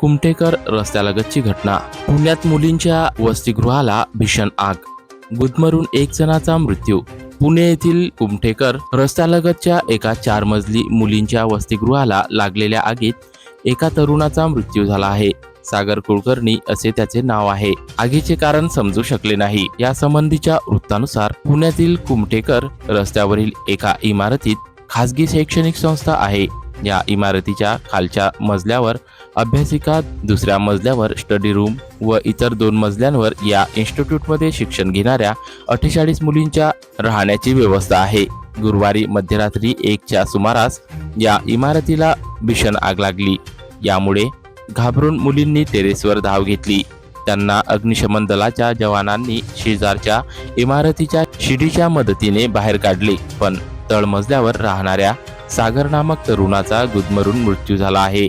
कुमटेकर रस्त्यालगतची घटना. पुण्यात मुलींच्या वसतिगृहाला भीषण आग. गुदमरून एक जणाचा मृत्यू. पुणे येथील कुमठेकर रस्त्यालगतच्या एका चार मजली मुलींच्या वसतिगृहाला लागलेल्या आगीत एका तरुणाचा मृत्यू झाला आहे. सागर कुलकर्णी असे त्याचे नाव आहे. आगीचे कारण समजू शकले नाही. या संबंधीच्या वृत्तानुसार पुण्यातील कुमठेकर रस्त्यावरील एका इमारतीत खासगी शैक्षणिक संस्था आहे. या इमारतीच्या खालच्या मजल्यावर अभ्यासिका दुसऱ्या मजल्यावर स्टडी रूम व इतर दोन मजल्यांवर या इन्स्टिट्यूटमध्ये शिक्षण घेणाऱ्या अठ्ठेचाळीस मुलींच्या राहण्याची व्यवस्था आहे. गुरुवारी मध्यरात्री एकच्या सुमारास या इमारतीला भीषण आग लागली. यामुळे घाबरून मुलींनी टेरेसवर धाव घेतली. त्यांना अग्निशमन दलाच्या जवानांनी शेजारच्या इमारतीच्या शिडीच्या मदतीने बाहेर काढले. पण तळमजल्यावर राहणाऱ्या सागर नामक तरुणाचा गुदमरून मृत्यू झाला आहे.